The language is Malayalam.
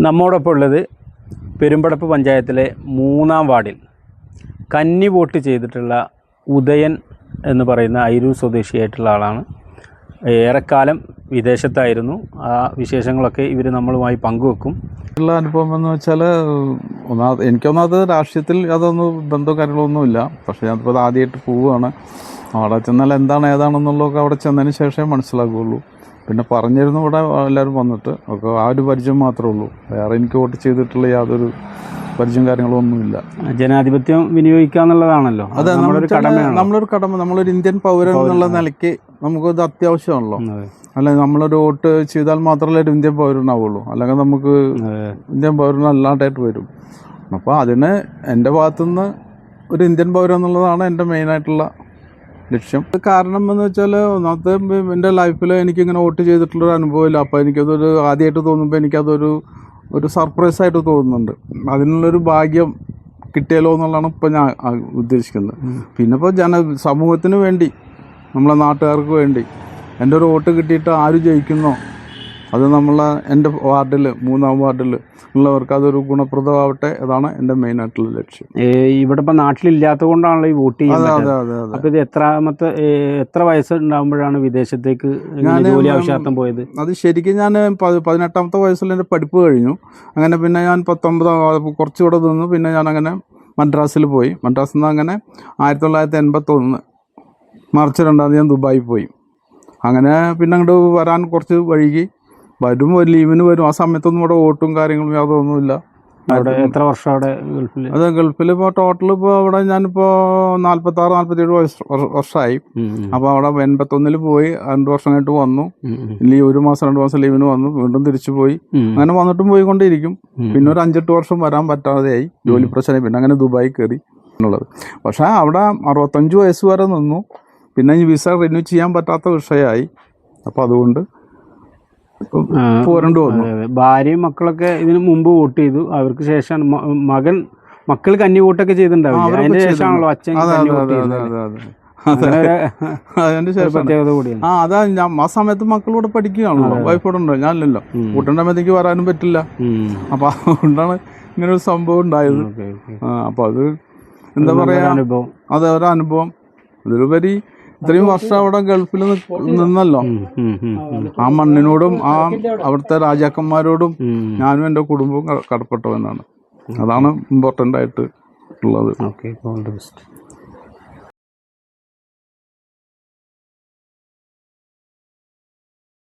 നമ്മോടൊപ്പം ഉള്ളത് പെരുമ്പടപ്പ് പഞ്ചായത്തിലെ മൂന്നാം വാർഡിൽ കന്നി വോട്ട് ചെയ്തിട്ടുള്ള ഉദയൻ എന്ന് പറയുന്ന അയിരൂർ സ്വദേശിയായിട്ടുള്ള ആളാണ്. ഏറെക്കാലം വിദേശത്തായിരുന്നു. ആ വിശേഷങ്ങളൊക്കെ ഇവർ നമ്മളുമായി പങ്കുവെക്കും. ഉള്ള അനുഭവം എന്ന് വെച്ചാൽ ഒന്നാ എനിക്കൊന്നാമത് രാഷ്ട്രീയത്തിൽ അതൊന്നും ബന്ധവും കാര്യങ്ങളൊന്നുമില്ല പക്ഷേ ഞാനിപ്പോൾ ആദ്യമായിട്ട് പോവുകയാണ്. അവിടെ ചെന്നാൽ എന്താണ് ഏതാണെന്നുള്ളതൊക്കെ അവിടെ ചെന്നതിന് ശേഷമേ മനസ്സിലാക്കുകയുള്ളൂ പിന്നെ പറഞ്ഞിരുന്നു ഇവിടെ എല്ലാവരും വന്നിട്ട്. ഒക്കെ ആ ഒരു പരിചയം മാത്രമേ ഉള്ളൂ. വേറെ എനിക്ക് വോട്ട് ചെയ്തിട്ടുള്ള യാതൊരു പരിചയം കാര്യങ്ങളും ഒന്നുമില്ല. ജനാധിപത്യം വിനിയോഗിക്കുക എന്നുള്ളതാണല്ലോ. അത് നമ്മളൊരു കടമ നമ്മളൊരു ഇന്ത്യൻ പൗരൻ എന്നുള്ള നിലയ്ക്ക് നമുക്കത് അത്യാവശ്യമാണല്ലോ. അല്ല നമ്മളൊരു വോട്ട് ചെയ്താൽ മാത്രമല്ലേ ഒരു ഇന്ത്യൻ പൗരനാവുള്ളൂ. അല്ലെങ്കിൽ നമുക്ക് ഇന്ത്യൻ പൗരനല്ലാണ്ടായിട്ട് വരും. അപ്പോൾ അതിന് എന്റെ ഭാഗത്തുനിന്ന് ഒരു ഇന്ത്യൻ പൗരൻ എന്നുള്ളതാണ് എന്റെ മെയിനായിട്ടുള്ള ലക്ഷ്യം. കാരണം എന്ന് വെച്ചാൽ ഒന്നാമത്തെ എന്റെ ലൈഫിൽ എനിക്കിങ്ങനെ വോട്ട് ചെയ്തിട്ടുള്ളൊരു അനുഭവമില്ല. അപ്പോൾ എനിക്കതൊരു ആദ്യമായിട്ട് തോന്നുമ്പോൾ എനിക്കതൊരു ഒരു സർപ്രൈസ് ആയിട്ട് തോന്നുന്നുണ്ട്. അതിനുള്ളൊരു ഭാഗ്യം കിട്ടിയല്ലോ എന്നുള്ളതാണ് ഇപ്പോൾ ഞാൻ ഉദ്ദേശിക്കുന്നത്. പിന്നെ ഇപ്പോൾ ജന സമൂഹത്തിന് വേണ്ടി നമ്മളെ നാട്ടുകാർക്ക് വേണ്ടി എന്റെ ഒരു വോട്ട് കിട്ടിയിട്ട് ആര് ജയിക്കുന്നോ അത് നമ്മളെ എന്റെ വാർഡിൽ മൂന്നാം വാർഡിൽ ഉള്ളവർക്ക് അതൊരു ഗുണപ്രദമാവട്ടെ അതാണ് എന്റെ മെയിൻ ആയിട്ടുള്ള ലക്ഷ്യം. ഇവിടെ ഇപ്പം നാട്ടിലില്ലാത്തത് കൊണ്ടാണല്ലോ ഈ വോട്ട് ചെയ്യുന്നത്. അതെ അതെ അതെ അതെ. ഇത് എത്രാമത്തെ എത്ര വയസ്സ് ഉണ്ടാകുമ്പോഴാണ് വിദേശത്തേക്ക് ജോലി ആവശ്യാർത്ഥം പോയത്? അത് ശരിക്കും ഞാൻ പതിനെട്ടാമത്തെ വയസ്സിൽ എന്റെ പഠിപ്പ് കഴിഞ്ഞു. അങ്ങനെ പിന്നെ ഞാൻ പത്തൊമ്പതാം കുറച്ചുകൂടെ നിന്നു പിന്നെ ഞാൻ അങ്ങനെ മദ്രാസിൽ പോയി. മദ്രാസിൽ നിന്ന് അങ്ങനെ ആയിരത്തി തൊള്ളായിരത്തി എൺപത്തൊന്ന് മാർച്ച് രണ്ടാം തീയതി ഞാൻ ദുബായി പോയി. അങ്ങനെ പിന്നെ അങ്ങോട്ട് വരാൻ കുറച്ച് വൈകി. വരും ഒരു ലീവിന് വരും. ആ സമയത്തൊന്നും ഇവിടെ ഓട്ടും കാര്യങ്ങളും യാതൊന്നുമില്ല. എത്ര വർഷം അവിടെ ഗൾഫിൽ അത് ഗൾഫിൽ ഇപ്പോൾ ടോട്ടൽ ഇപ്പോൾ അവിടെ ഞാനിപ്പോൾ നാൽപ്പത്തി ആറ് നാൽപ്പത്തേഴ് വയസ്സ് വർഷമായി അപ്പോൾ അവിടെ എൺപത്തൊന്നിൽ പോയി രണ്ട് വർഷം കഴിഞ്ഞിട്ട് വന്നു ലീവ് ഒരു മാസം രണ്ട് മാസം ലീവിന് വന്നു. വീണ്ടും തിരിച്ചു പോയി. അങ്ങനെ വന്നിട്ടും പോയിക്കൊണ്ടിരിക്കും. പിന്നെ ഒരു അഞ്ചെട്ട് വർഷം വരാൻ പറ്റാതെയായി. ജോലി പ്രശ്നം പിന്നെ അങ്ങനെ ദുബായി കയറി എന്നുള്ളത്. പക്ഷേ അവിടെ അറുപത്തഞ്ച് വയസ്സ് വരെ നിന്നു. പിന്നെ ഈ വിസ റിന്യൂ ചെയ്യാൻ പറ്റാത്ത വിഷയമായി. അപ്പോൾ അതുകൊണ്ട് പോരേണ്ടി ഭാര്യയും മക്കളൊക്കെ ഇതിനു മുമ്പ് വോട്ട് ചെയ്തു. അവർക്ക് ശേഷം മകൻ മക്കൾ കന്നി വോട്ടൊക്കെ ചെയ്തിട്ടുണ്ടാവും അതിന്റെ. ശേഷമാണല്ലോ അച്ഛൻ അതിന്റെ ശേഷം ആ അതാ ഞാൻ ആ സമയത്ത് മക്കളോട് പഠിക്കുകയാണല്ലോ. വൈഫ് ഇവിടെ ഉണ്ടോ ഞാനല്ലോ. കൂട്ടേണ്ട സമയത്തേക്ക് വരാനും പറ്റില്ല. അപ്പൊ അതുകൊണ്ടാണ് ഇങ്ങനെ ഒരു സംഭവം ഉണ്ടായത്. അപ്പൊ അത് എന്താ പറയാ? അതെ ഒരു അനുഭവം. ഇതിലുപരി ഇത്രയും വർഷം അവിടെ ഗൾഫിൽ നിന്നല്ലോ. ആ മണ്ണിനോടും ആ അവിടുത്തെ രാജാക്കന്മാരോടും. ഞാനും എന്റെ കുടുംബവും കടപ്പെട്ടവനാണ് അതാണ് ഇമ്പോർട്ടന്റ് ആയിട്ട് ഉള്ളത്. Okay all the best